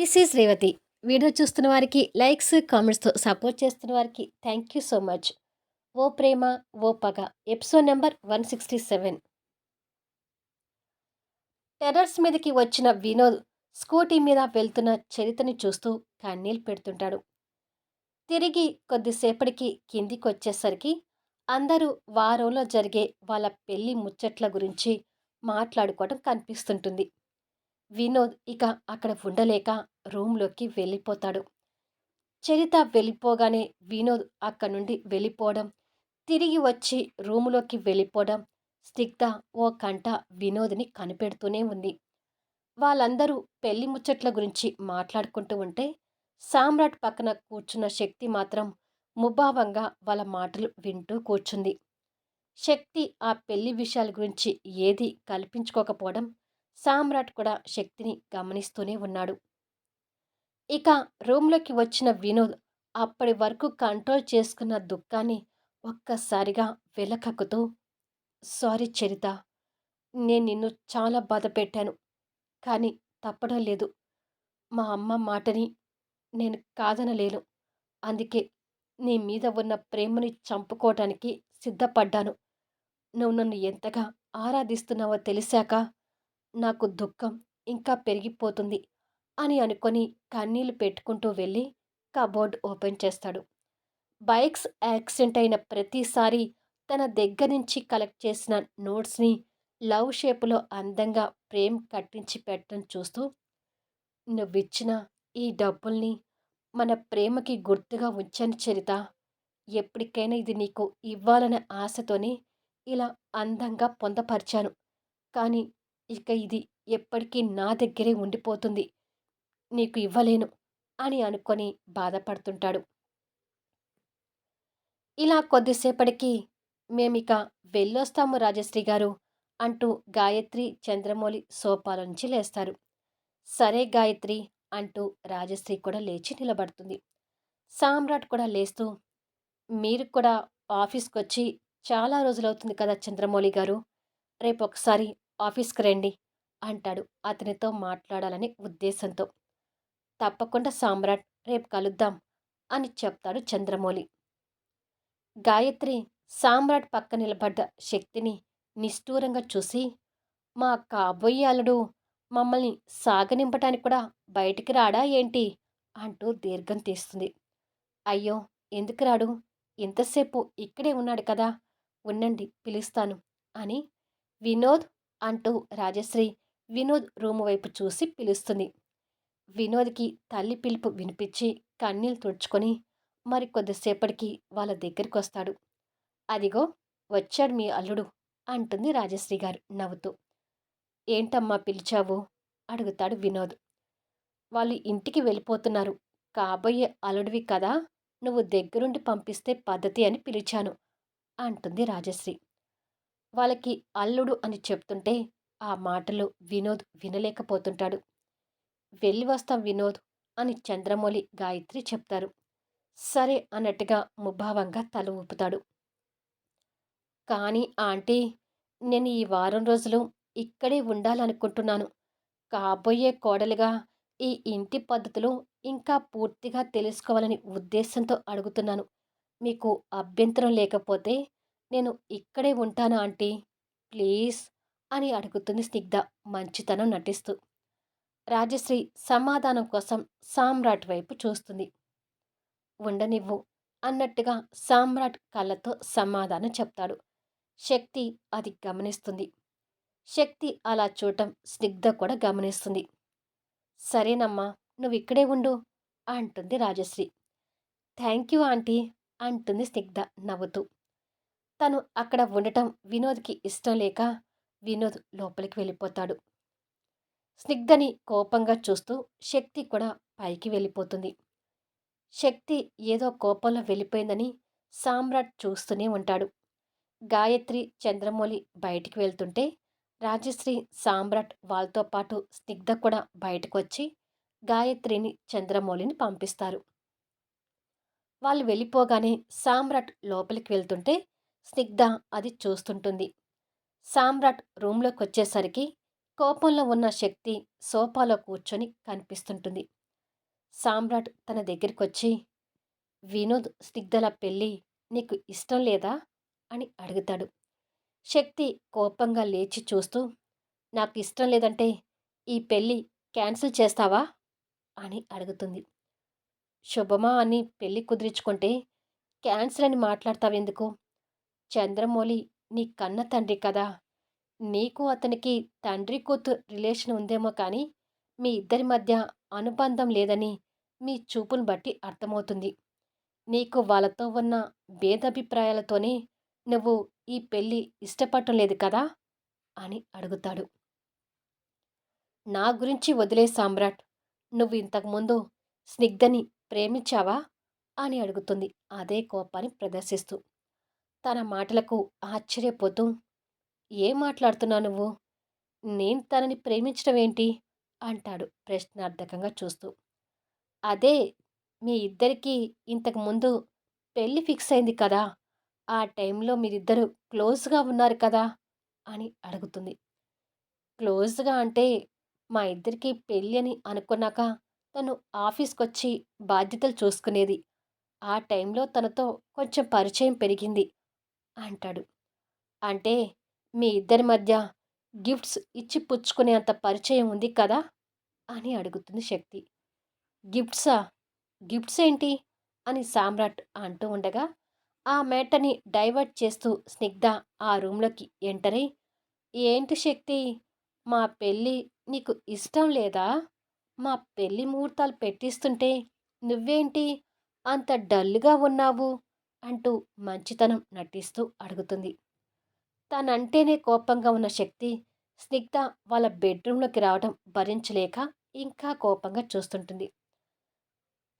This is Revathi. Video చూస్తున్న వారికి likes కామెంట్స్తో support చేస్తున్న వారికి థ్యాంక్ యూ సో మచ్. ఓ ప్రేమ ఓ పగ. Episode number one sixty seven. Terrors మీదకి వచ్చిన వినోద్ స్కూటీ మీద వెళ్తున్న చరితని చూస్తూ కన్నీళ్ళు పెడుతుంటాడు. తిరిగి కొద్దిసేపటికి కిందికి వచ్చేసరికి అందరూ వారంలో జరిగే వాళ్ళ పెళ్ళి ముచ్చట్ల గురించి మాట్లాడుకోవడం కనిపిస్తుంటుంది. వినోద్ ఇక అక్కడ ఉండలేక రూమ్లోకి వెళ్ళిపోతాడు. చరిత వెళ్ళిపోగానే వినోద్ అక్కడి నుండి వెళ్ళిపోవడం తిరిగి వచ్చి రూములోకి వెళ్ళిపోవడం స్నిగ్ధ ఓ కంట వినోద్ని కనిపెడుతూనే ఉంది. వాళ్ళందరూ పెళ్ళి ముచ్చట్ల గురించి మాట్లాడుకుంటూ ఉంటే సామ్రాట్ పక్కన కూర్చున్న శక్తి మాత్రం ముభావంగా వాళ్ళ మాటలు వింటూ కూర్చుంది. శక్తి ఆ పెళ్ళి విషయాల గురించి ఏది కల్పించుకోకపోవడం సామ్రాట్ కూడా శక్తిని గమనిస్తూనే ఉన్నాడు. ఇక రూమ్లోకి వచ్చిన వినోద్ అప్పటి వరకు కంట్రోల్ చేసుకున్న దుఃఖాన్ని ఒక్కసారిగా వెలకక్కుతూ సారీ చరిత నేను నిన్ను చాలా బాధ పెట్టాను కానీ తప్పడం లేదు. మా అమ్మ మాటని నేను కాదనలేను. అందుకే నీ మీద ఉన్న ప్రేమని చంపుకోవటానికి సిద్ధపడ్డాను. నువ్వు నన్ను ఎంతగా ఆరాధిస్తున్నావో తెలిసాక నాకు దుఃఖం ఇంకా పెరిగిపోతుంది. అని అనుకొని కన్నీళ్ళు పెట్టుకుంటూ వెళ్ళి కబోర్డ్ ఓపెన్ చేస్తాడు. బైక్స్ యాక్సిడెంట్ అయిన ప్రతిసారి తన దగ్గర నుంచి కలెక్ట్ చేసిన నోట్స్ని లవ్ షేప్లో అందంగా ప్రేమ్ కట్టించి పెట్టడం చూస్తూ నువ్విచ్చిన ఈ డబ్బుల్ని మన ప్రేమకి గుర్తుగా ఉంచని చరిత ఎప్పటికైనా ఇది నీకు ఇవ్వాలనే ఆశతోనే ఇలా అందంగా పొందపరిచాను. కానీ ఇక ఇది ఎప్పటికీ నా దగ్గరే ఉండిపోతుంది. నీకు ఇవ్వలేను అని అనుకొని బాధపడుతుంటాడు. ఇలా కొద్దిసేపటికి మేమిక వెళ్ళొస్తాము రాజశ్రీ గారు అంటూ గాయత్రి చంద్రమౌళి సోపాల నుంచి లేస్తారు. సరే గాయత్రి అంటూ రాజశ్రీ కూడా లేచి నిలబడుతుంది. సామ్రాట్ కూడా లేస్తూ మీరు కూడా ఆఫీస్కి వచ్చి చాలా రోజులవుతుంది కదా చంద్రమౌళి గారు రేపు ఒకసారి ఆఫీస్కి రండి అంటాడు అతనితో మాట్లాడాలని ఉద్దేశంతో. తప్పకుండా సామ్రాట్ రేపు కలుద్దాం అని చెప్తాడు చంద్రమౌళి. గాయత్రి సామ్రాట్ పక్క నిలబడ్డ శక్తిని నిష్ఠూరంగా చూసి మా కాబోయే అల్లుడు మమ్మల్ని సాగనింపటానికి కూడా బయటికి రాడా ఏంటి? అంటూ దీర్ఘం తీస్తుంది. అయ్యో ఎందుకు రాడు? ఇంతసేపు ఇక్కడే ఉన్నాడు కదా ఉండండి పిలుస్తాను అని వినోద్ అంటూ రాజశ్రీ వినోద్ రూము వైపు చూసి పిలుస్తుంది. వినోద్కి తల్లి పిలుపు వినిపించి కన్నీళ్ళు తుడుచుకొని మరి కొద్దిసేపటికి వాళ్ళ దగ్గరికి వస్తాడు అదిగో వచ్చాడు మీ అల్లుడు అంటుంది రాజశ్రీ గారు నవ్వుతూ. ఏంటమ్మా పిలిచావు? అడుగుతాడు వినోద్. వాళ్ళు ఇంటికి వెళ్ళిపోతున్నారు. కాబోయే అల్లుడివి కదా నువ్వు దగ్గరుండి పంపిస్తే పద్ధతి అని పిలిచాను అంటుంది రాజశ్రీ. వాళ్ళకి అల్లుడు అని చెప్తుంటే ఆ మాటలు వినోద్ వినలేకపోతుంటాడు. వెళ్ళి వస్తాం వినోద్ అని చంద్రమౌళి గాయత్రి చెప్తారు. సరే అన్నట్టుగా ముభావంగా తల ఊపుతాడు. కానీ ఆంటీ నేను ఈ వారం రోజులు ఇక్కడే ఉండాలనుకుంటున్నాను. కాబోయే కోడలుగా ఈ ఇంటి పద్ధతులు ఇంకా పూర్తిగా తెలుసుకోవాలని ఉద్దేశంతో అడుగుతున్నాను. మీకు అభ్యంతరం లేకపోతే నేను ఇక్కడే ఉంటాను ఆంటీ? ప్లీజ్ అని అడుగుతుంది స్నిగ్ధ మంచితనం నటిస్తూ. రాజశ్రీ సమాధానం కోసం సామ్రాట్ వైపు చూస్తుంది. ఉండనివ్వు అన్నట్టుగా సామ్రాట్ కళ్ళతో సమాధానం చెప్తాడు. శక్తి అది గమనిస్తుంది. శక్తి అలా చూడటం స్నిగ్ధ కూడా గమనిస్తుంది. సరేనమ్మా నువ్వు ఇక్కడే ఉండు అంటుంది రాజశ్రీ. థ్యాంక్ యూ ఆంటీ అంటుంది స్నిగ్ధ నవ్వుతూ. తను అక్కడ ఉండటం వినోద్కి ఇష్టం లేక వినోద్ లోపలికి వెళ్ళిపోతాడు. స్నిగ్ధని కోపంగా చూస్తూ శక్తి కూడా పైకి వెళ్ళిపోతుంది. శక్తి ఏదో కోపంలో వెళ్ళిపోయిందని సామ్రాట్ చూస్తూనే ఉంటాడు. గాయత్రి చంద్రమౌళి బయటికి వెళ్తుంటే రాజశ్రీ సామ్రాట్ వాళ్ళతో పాటు స్నిగ్ధ కూడా బయటకు వచ్చి గాయత్రిని చంద్రమౌళిని పంపిస్తారు. వాళ్ళు వెళ్ళిపోగానే సామ్రాట్ లోపలికి వెళ్తుంటే స్నిగ్ధ అది చూస్తుంటుంది. సామ్రాట్ రూమ్లోకి వచ్చేసరికి కోపంలో ఉన్న శక్తి సోఫాలో కూర్చొని కనిపిస్తుంటుంది సామ్రాట్ తన దగ్గరికొచ్చి, వినోద్ స్నిగ్ధల పెళ్ళి నీకు ఇష్టం లేదా? అని అడుగుతాడు. శక్తి కోపంగా లేచి చూస్తూ, నాకు ఇష్టం లేదంటే ఈ పెళ్ళి క్యాన్సిల్ చేస్తావా? అని అడుగుతుంది. శుభమా అని పెళ్ళి కుదిరించుకుంటే క్యాన్సిల్ అని మాట్లాడతావెందుకు? చంద్రమౌళి నీ కన్న తండ్రి కదా! నీకు అతనికి తండ్రి కూతురు రిలేషన్ ఉందేమో కానీ మీ ఇద్దరి మధ్య అనుబంధం లేదని మీ చూపును బట్టి అర్థమవుతుంది. నీకు వాళ్ళతో ఉన్న భేదాభిప్రాయాలతోనే నువ్వు ఈ పెళ్ళి ఇష్టపడటం లేదు కదా? అని అడుగుతాడు. నా గురించి వదిలే సామ్రాట్. నువ్వు ఇంతకుముందు స్నిగ్ధని ప్రేమించావా? అని అడుగుతుంది అదే కోపాన్ని ప్రదర్శిస్తూ. తన మాటలకు ఆశ్చర్యపోతూ ఏం మాట్లాడుతున్నావు నువ్వు? నేను తనని ప్రేమించడం ఏంటి? అంటాడు ప్రశ్నార్థకంగా చూస్తూ. అదే మీ ఇద్దరికీ ఇంతకుముందు పెళ్ళి ఫిక్స్ అయింది కదా! ఆ టైంలో మీరిద్దరూ క్లోజ్‌గా ఉన్నారు కదా! అని అడుగుతుంది. క్లోజ్‌గా అంటే మా ఇద్దరికీ పెళ్ళి అని అనుకున్నాక తను ఆఫీస్కి వచ్చి బాధ్యతలు చూసుకునేది. ఆ టైంలో తనతో కొంచెం పరిచయం పెరిగింది అంటాడు. అంటే మీ ఇద్దరి మధ్య గిఫ్ట్స్ ఇచ్చి పుచ్చుకునే అంత పరిచయం ఉంది కదా? అని అడుగుతుంది శక్తి. గిఫ్ట్సా? గిఫ్ట్స్ ఏంటి? అని సామ్రాట్ అంటూ ఉండగా ఆ మేటని డైవర్ట్ చేస్తూ స్నిగ్ధ ఆ రూమ్లోకి ఎంటరై. ఏంటి శక్తి? మా పెళ్ళి నీకు ఇష్టం లేదా? మా పెళ్ళి ముహూర్తాలు పెట్టిస్తుంటే నువ్వేంటి అంత డల్గా ఉన్నావు? అంటూ మంచితనం నటిస్తూ అడుగుతుంది. తనంటేనే కోపంగా ఉన్న శక్తి స్నిగ్ధ వాళ్ళ బెడ్రూమ్లోకి రావడం భరించలేక ఇంకా కోపంగా చూస్తుంటుంది.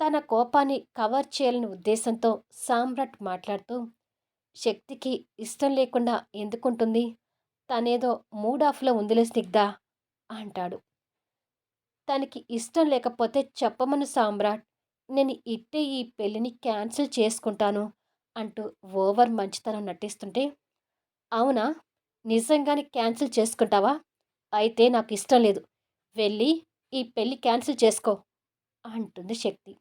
తన కోపాన్ని కవర్ చేయాలని ఉద్దేశంతో సామ్రాట్ మాట్లాడుతూ శక్తికి ఇష్టం లేకుండా ఎందుకుంటుంది? తనేదో మూడ్ ఆఫ్లో ఉందిలే స్నిగ్ధ అంటాడు. తనకి ఇష్టం లేకపోతే చెప్పమను సామ్రాట్ నేను ఇట్టే ఈ పెళ్ళిని క్యాన్సిల్ చేసుకుంటాను అంటూ ఓవర్ మంచితనం నటిస్తుంటే అవునా? నిజంగానే క్యాన్సిల్ చేసుకుంటావా? అయితే నాకు ఇష్టం లేదు. వెళ్ళి ఈ పెళ్ళి క్యాన్సిల్ చేసుకో అంటుంది శక్తి.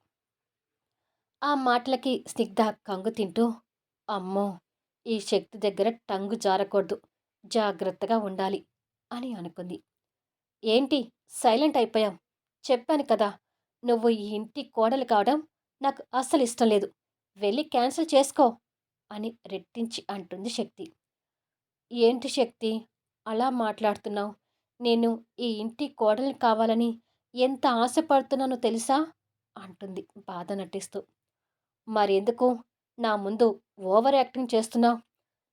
ఆ మాటలకి స్నిగ్ధ కంగు తింటూ అమ్మో ఈ శక్తి దగ్గర టంగు జారకూడదు. జాగ్రత్తగా ఉండాలి అని అనుకుంది. ఏంటి? సైలెంట్ అయిపోయాం. చెప్పాను కదా నువ్వు ఈ ఇంటి కోడలు కావడం నాకు అస్సలు ఇష్టం లేదు. వెళ్ళి క్యాన్సిల్ చేసుకో అని రెట్టించి అంటుంది శక్తి. ఏంటి శక్తి? అలా మాట్లాడుతున్నావు. నేను ఈ ఇంటి కోడల్ని కావాలని ఎంత ఆశపడుతున్నానో తెలుసా? అంటుంది బాధ నటిస్తూ. మరెందుకు? నా ముందు ఓవర్ యాక్టింగ్ చేస్తున్నావు.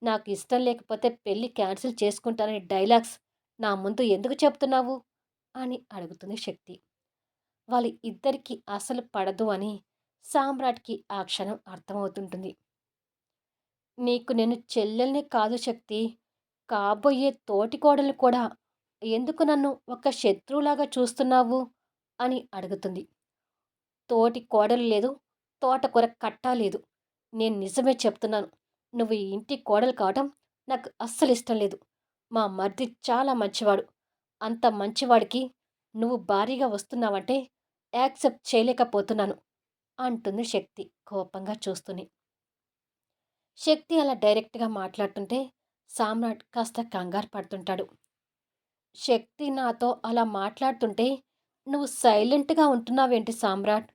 నాకు ఇష్టం లేకపోతే పెళ్ళి క్యాన్సిల్ చేసుకుంటానని డైలాగ్స్ నా ముందు ఎందుకు చెప్తున్నావు? అని అడుగుతుంది శక్తి. వాళ్ళ ఇద్దరికి అసలు పడదు అని సామ్రాట్కి ఆ క్షణం అర్థమవుతుంటుంది. నీకు నేను చెల్లెల్ని కాదు శక్తి. కాబోయే తోటికోడలు కూడా ఎందుకు నన్ను ఒక శత్రువులాగా చూస్తున్నావు? అని అడుగుతుంది. తోటి కోడలు లేదు తోటకూర కట్టా లేదు. నేను నిజమే చెప్తున్నాను. నువ్వు ఈ ఇంటి కోడలు కావడం నాకు అస్సలు ఇష్టం లేదు. మా మర్ది చాలా మంచివాడు. అంత మంచివాడికి నువ్వు భారీగా వస్తున్నావంటే యాక్సెప్ట్ చేయలేకపోతున్నాను అంటుంది శక్తి కోపంగా చూస్తూనే. శక్తి అలా డైరెక్ట్గా మాట్లాడుతుంటే సామ్రాట్ కాస్త కంగారు పడుతుంటాడు. శక్తి నాతో అలా మాట్లాడుతుంటే నువ్వు సైలెంట్గా ఉంటున్నావేంటి సామ్రాట్?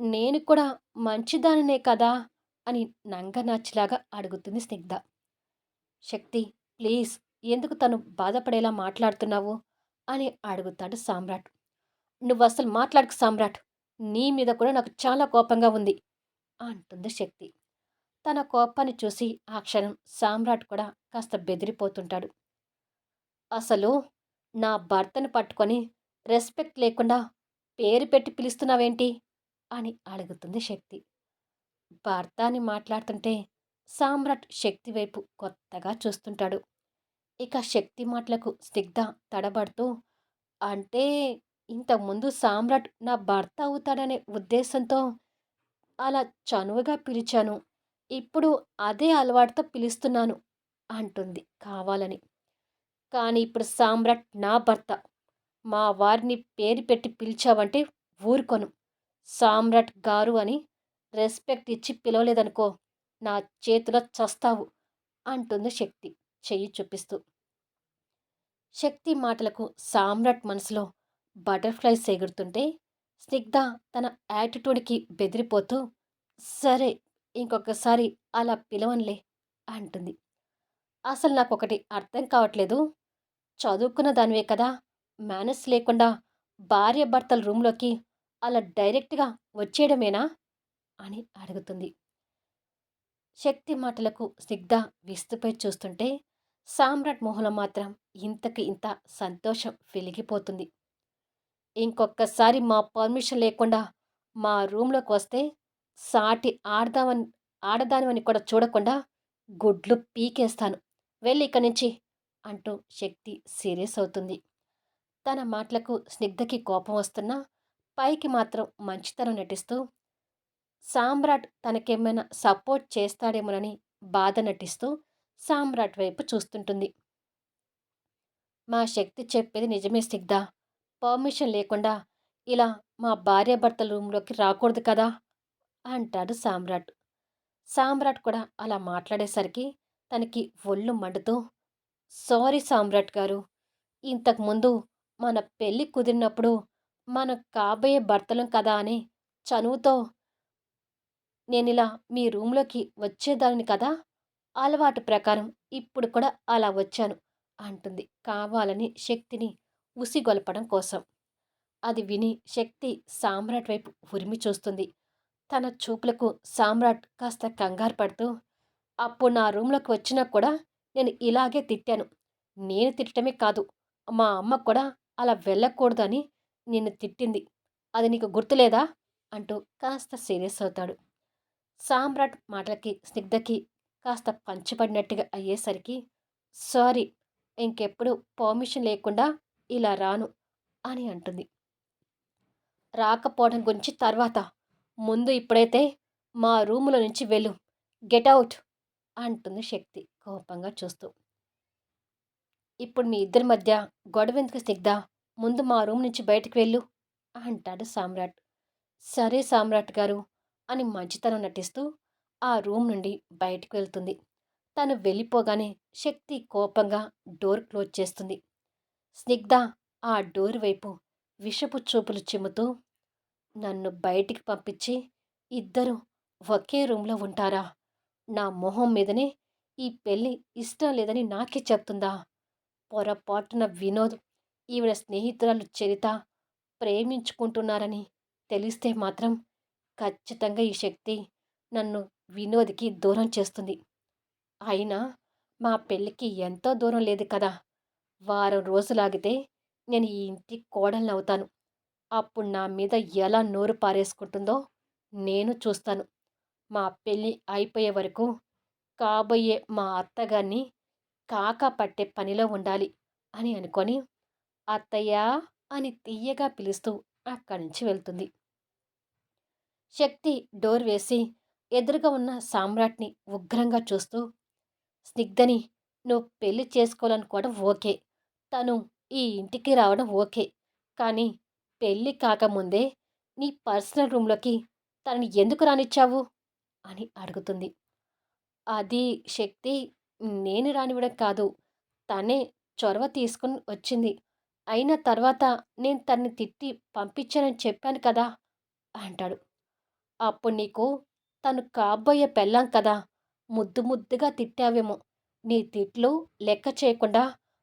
నేను కూడా మంచిదానినే కదా? అని నంగనాచిలాగా అడుగుతుంది స్నిగ్ధ. శక్తి ప్లీజ్ ఎందుకు తను బాధపడేలా మాట్లాడుతున్నావు? అని అడుగుతాడు సామ్రాట్. నువ్వు అసలు మాట్లాడుకు సామ్రాట్. నీ మీద కూడా నాకు చాలా కోపంగా ఉంది అంటుంది శక్తి. తన కోపాన్ని చూసి ఆ క్షణం సామ్రాట్ కూడా కాస్త బెదిరిపోతుంటాడు. అసలు నా భర్తను పట్టుకొని రెస్పెక్ట్ లేకుండా పేరు పెట్టి పిలుస్తున్నావేంటి? అని అడుగుతుంది శక్తి. భర్త అని మాట్లాడుతుంటే సామ్రాట్ శక్తి వైపు కొత్తగా చూస్తుంటాడు. ఇక శక్తి మాటలకు స్నిగ్ధ తడబడుతూ అంటే ఇంతకుముందు సామ్రాట్ నా భర్త అవుతాడనే ఉద్దేశంతో అలా చనువుగా పిలిచాను. ఇప్పుడు అదే అలవాటుతో పిలుస్తున్నాను. అంటుంది కావాలని. కానీ ఇప్పుడు సామ్రాట్ నా భర్త. మా వారిని పేరు పెట్టి పిలిచావంటే ఊరుకొను. సామ్రాట్ గారు అని రెస్పెక్ట్ ఇచ్చి పిలవలేదనుకో నా చేతిలో చస్తావు అంటుంది శక్తి చెయ్యి చూపిస్తూ. శక్తి మాటలకు సామ్రాట్ మనసులో బటర్ఫ్లైస్ ఎగురుతుంటే స్నిగ్ధ తన యాటిట్యూడ్కి బెదిరిపోతూ సరే ఇంకొకసారి అలా పిలవనులే అంటుంది. అసలు నాకు ఒకటి అర్థం కావట్లేదు. చదువుకున్న దానివే కదా! మేనస్ లేకుండా భార్య భర్తల రూమ్లోకి అలా డైరెక్ట్గా వచ్చేయడమేనా? అని అడుగుతుంది. శక్తి మాటలకు స్నిగ్ధ విస్తుపై చూస్తుంటే సామ్రాట్ మోహనం మాత్రం ఇంతకు ఇంత సంతోషం వెలిగిపోతుంది. ఇంకొకసారి మా పర్మిషన్ లేకుండా మా రూమ్లోకి వస్తే సాటి ఆడదామని ఆడదానివని కూడా చూడకుండా గుడ్లు పీకేస్తాను. వెళ్ళి ఇక్కడి నుంచి అంటూ శక్తి సీరియస్ అవుతుంది. తన మాటలకు స్నిగ్ధకి కోపం వస్తున్నా పైకి మాత్రం మంచితనం నటిస్తూ సామ్రాట్ తనకేమైనా సపోర్ట్ చేస్తాడేమోనని బాధ నటిస్తూ సామ్రాట్ వైపు చూస్తుంటుంది. మా శక్తి చెప్పేది నిజమే స్నిగ్ధ. పర్మిషన్ లేకుండా ఇలా మా భార్యాభర్తల రూమ్లోకి రాకూడదు కదా అంటాడు సామ్రాట్. సామ్రాట్ కూడా అలా మాట్లాడేసరికి తనకి ఒళ్ళు మండుతూ సారీ సామ్రాట్ గారు ఇంతకుముందు మన పెళ్ళి కుదిరినప్పుడు మన కాబోయే భర్తలం కదా అని చనువుతో నేనిలా మీ రూమ్లోకి వచ్చేదాన్ని కదా అలవాటు ప్రకారం ఇప్పుడు కూడా అలా వచ్చాను అంటుంది కావాలని శక్తిని ఉసిగొలపడం కోసం. అది విని శక్తి సామ్రాట్ వైపు ఉరిమి చూస్తుంది. తన చూపులకు సామ్రాట్ కాస్త కంగారు పడుతూ అప్పుడు నా రూమ్లోకి వచ్చినా కూడా నేను ఇలాగే తిట్టాను. నేను తిట్టడమే కాదు మా అమ్మ కూడా అలా వెళ్ళకూడదని నిన్ను తిట్టింది. అది నీకు గుర్తులేదా? అంటూ కాస్త సీరియస్ అవుతాడు. సామ్రాట్ మాటలకి స్నిగ్ధకి కాస్త పంచబడినట్టుగా అయ్యేసరికి సారీ ఇంకెప్పుడు పర్మిషన్ లేకుండా ఇలా రాను అని అంటుంది. రాకపోవడం గురించి తర్వాత ముందు ఇప్పుడైతే మా రూములో నుంచి వెళ్ళు. గెట్ అవుట్ అంటుంది శక్తి కోపంగా చూస్తూ. ఇప్పుడు మీ ఇద్దరి మధ్య గొడవ ఎందుకు స్నిగ్ధ? ముందు మా రూమ్ నుంచి బయటకు వెళ్ళు అంటాడు సామ్రాట్. సరే సామ్రాట్ గారు అని మంచితనం నటిస్తూ ఆ రూమ్ నుండి బయటకు వెళ్తుంది. తను వెళ్ళిపోగానే శక్తి కోపంగా డోర్ క్లోజ్ చేస్తుంది. స్నిగ్ధ ఆ డోర్ వైపు విషపు చూపులు చిమ్ముతూ నన్ను బయటికి పంపించి ఇద్దరు ఒకే రూమ్లో ఉంటారా? నా మొహం మీదనే ఈ పెళ్ళి ఇష్టం లేదని నాకే చెప్తుందా? పొరపాటున వినోద్ ఈవిడ స్నేహితురాలు చరిత ప్రేమించుకుంటున్నారని తెలిస్తే మాత్రం ఖచ్చితంగా ఈ శక్తి నన్ను వినోద్కి దూరం చేస్తుంది. అయినా మా పెళ్ళికి ఎంతో దూరం లేదు కదా? వారం రోజులాగితే నేను ఈ ఇంటి కోడలనవుతాను అప్పుడు నా మీద ఎలా నోరు పారేసుకుంటుందో నేను చూస్తాను. మా పెళ్ళి అయిపోయే వరకు కాబోయే మా అత్తగారిని కాకా పట్టే పనిలో ఉండాలి అని అనుకొని అత్తయ్య అని తీయగా పిలుస్తూ అక్కడి నుంచి వెళ్తుంది. శక్తి డోర్ వేసి ఎదురుగా ఉన్న సామ్రాట్ని ఉగ్రంగా చూస్తూ స్నిగ్ధని నువ్వు పెళ్ళి చేసుకోవాలనుకోవడం ఓకే. తను ఈ ఇంటికి రావడం ఓకే. కానీ పెళ్ళి కాకముందే నీ పర్సనల్ రూమ్లోకి తనని ఎందుకు రానిచ్చావు? అని అడుగుతుంది. అది శక్తి నేను రానివ్వడం కాదు. తనే చొరవ తీసుకుని వచ్చింది. అయిన తర్వాత నేను తన్ని తిట్టి పంపించానని చెప్పాను కదా! అంటాడు. అప్పుడు నీకు తను కాబోయే పెళ్ళాం కదా! ముద్దు ముద్దుగా తిట్టావేమో! నీ తిట్లు లెక్క చేయకుండా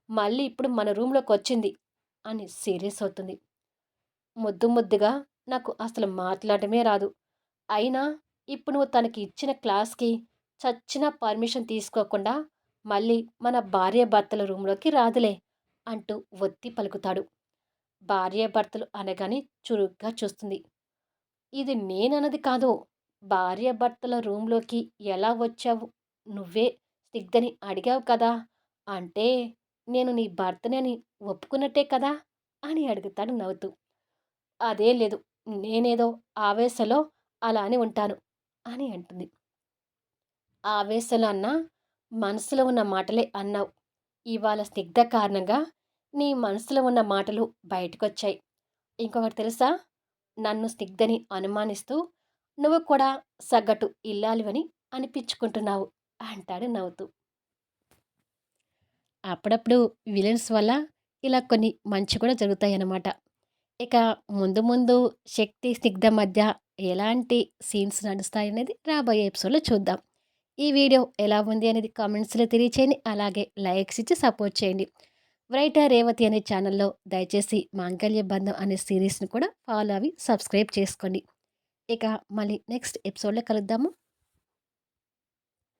మళ్ళీ ఇప్పుడు మన రూమ్లోకి వచ్చింది అని సీరియస్ అవుతుంది. ముద్దు ముద్దుగా నాకు అసలు మాట్లాడమే రాదు. అయినా ఇప్పుడు నువ్వు తనకి ఇచ్చిన క్లాస్కి చచ్చిన పర్మిషన్ తీసుకోకుండా మళ్ళీ మన భార్య భర్తల రూమ్లోకి రాదులే అంటూ ఒత్తి పలుకుతాడు. భార్య భర్తలు అనగానే చురుగ్గా చూస్తుంది. ఇది నేనన్నది కాదు. భార్య భర్తల రూమ్లోకి ఎలా వచ్చావు? నువ్వే స్నిగ్ధని అడిగావు కదా? అంటే నేను నీ భర్తని అని ఒప్పుకున్నట్టే కదా? అని అడుగుతాడు నవ్వుతూ. అదే లేదు. నేనేదో ఆవేశంలో అలా అని ఉంటాను. అని అంటుంది. ఆవేశంలో అన్నా మనసులో ఉన్న మాటలే అన్నావు. ఇవాళ స్నిగ్ధ కారణంగా నీ మనసులో ఉన్న మాటలు బయటకొచ్చాయి. ఇంకొకటి తెలుసా? నన్ను స్నిగ్ధని అనుమానిస్తూ నువ్వు కూడా సగటు ఇల్లాలివని అనిపించుకుంటున్నావు అంటాడు నవ్వుతూ. అప్పుడప్పుడు విలన్స్ వల్ల ఇలా కొన్ని మంచి కూడా జరుగుతాయన్నమాట. ఇక ముందు ముందు శక్తి స్నిగ్ధ మధ్య ఎలాంటి సీన్స్ నడుస్తాయి అనేది రాబోయే ఎపిసోడ్లో చూద్దాం. ఈ వీడియో ఎలా ఉంది అనేది కామెంట్స్లో తెలియచేయండి. అలాగే లైక్స్ ఇచ్చి సపోర్ట్ చేయండి. రైటర్ రేవతి అనే ఛానల్లో దయచేసి మాంగళ్య బంధం అనే సిరీస్ని కూడా ఫాలో అవి సబ్స్క్రైబ్ చేసుకోండి. ఇక మళ్ళీ నెక్స్ట్ ఎపిసోడ్లో కలుద్దాము.